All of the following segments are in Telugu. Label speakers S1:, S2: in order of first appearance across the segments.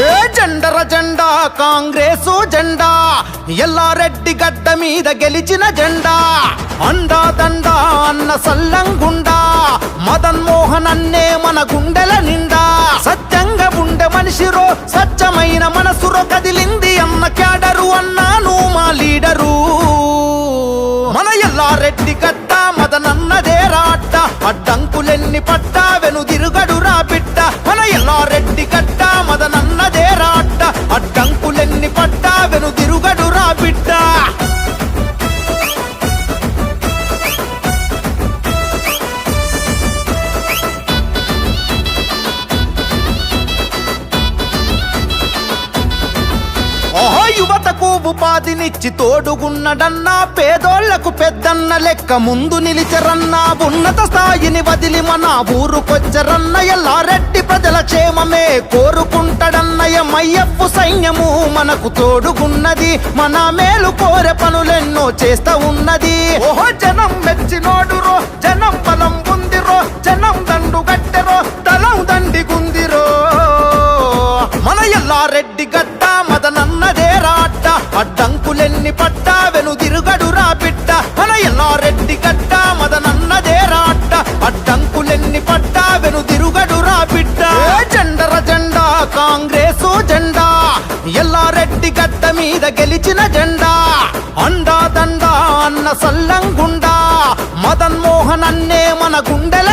S1: ఏ జెండర జెండా కాంగ్రెసు జెండా ఎల్లారెడ్డి గడ్డ మీద గెలిచిన జెండా అండా దండా అన్న సల్లంగుండా మదన్ మోహన్ అన్నే మన గుండెల నిండా సత్యంగా ఉండే మనిషిరో సత్యమైన మనసురో కదిలింది అన్న క్యాడరు అన్నాను మా లీడరు. మన ఎల్లారెడ్డి గడ్డ మదనన్నదే రాట అడ్డంకులెన్ని పట్టా వెనుదిరుగడు రా బిడ్డ. మన ఎల్లారెడ్డి గడ్డ ఉపాధినిచ్చి తోడుగున్నడన్నా పేదోళ్ళకు పెద్దన్న లెక్క ముందు నిలిచరన్నా ఉన్నత స్థాయిని వదిలి మన ఊరుకొచ్చరన్న ఎల్లారెడ్డి ప్రజల క్షేమమే కోరుకుంటాడన్నయ మయ్యప్పు సైన్యము మనకు తోడుగున్నది. మన మేలు కోరే పనులెన్నో చేస్తా ఉన్నది. ఓహో జనం మెచ్చినోడురో జనం బలం ఉందిరో జనం దండు గట్టెరో దండి దండిగుందిరో మన ఎల్లారెడ్డి గడ్డ అడ్డంకులెన్ని పట్టా వెనుదిరుగడు రా బిడ్డ మన ఎల్లారెడ్డి గడ్డ మదనన్నదే రాట్ట. అడ్డంకులెన్ని పట్టా వెనుదిరుగడు రా బిడ్డ జెండర జెండా కాంగ్రెసు జెండా. ఎల్లారెడ్డి గడ్డ మీద గెలిచిన జెండా. అండా దండా అన్న సల్లంగుండా. మదన్ మోహన్ అన్నే మన గుండెల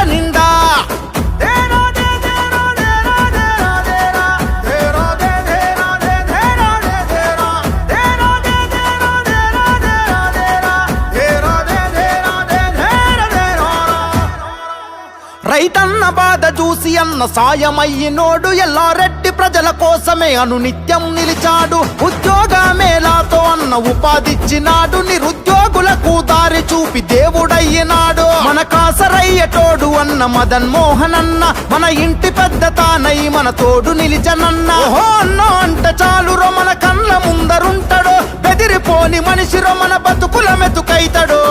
S1: రైతన్న బాధ చూసి అన్న సాయమయ్యినోడు ఎల్లారెడ్డి ప్రజల కోసమే అనునిత్యం నిలిచాడు. ఉద్యోగ మేళాతో అన్న ఉపాధిచ్చినాడు. నిరుద్యోగులకు దారి చూపి దేవుడయ్యినాడు. మన కాసరయ్యటోడు అన్న మదన్ మోహన్ అన్న మన ఇంటి పెద్ద తానై మన తోడు నిలిచనన్న. ఓహో అన్న అంట చాలురో మన కళ్ళ ముందరుంటడు. బెదిరిపోని మనిషిరో మన బతుకుల మెతుకైతాడు.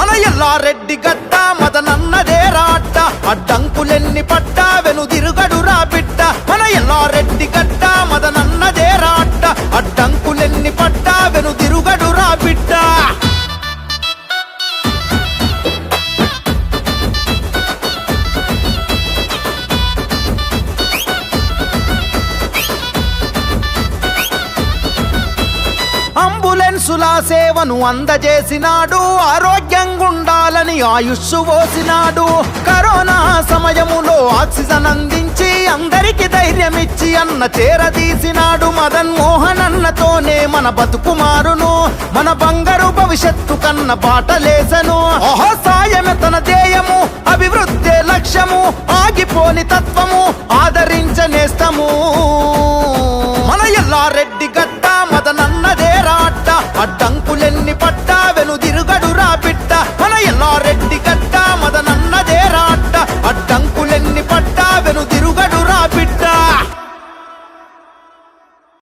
S1: మన ఎల్లారెడ్డి గడ్డ అడ్డంకులెన్ని పట్టా వెనుదిరుగడు రా బిడ్డ మన ఎల్లారెడ్డి గడ్డ మదనన్నదే రాట అడ్డంకులెన్ని పట్టా వెనుదిరుగడు రా బిడ్డ అంబులెన్సుల సేవను అందజేసినాడు ఆరోగ్య ఆయుష్ పోసినాడు కరోనా సమయములో ఆక్సిజన్ అందించి అందరికి ధైర్యమిచ్చి అన్న చేరదీసినాడు మదన్ మోహన్ అన్నతోనే మన బతుకు మారును. మన బంగారు భవిష్యత్తు కన్న బాటలేసను ఓహో సాయమే తన ధ్యేయము అభివృద్ధి లక్ష్యము ఆగిపోని తత్వము ఆదరించనేస్తము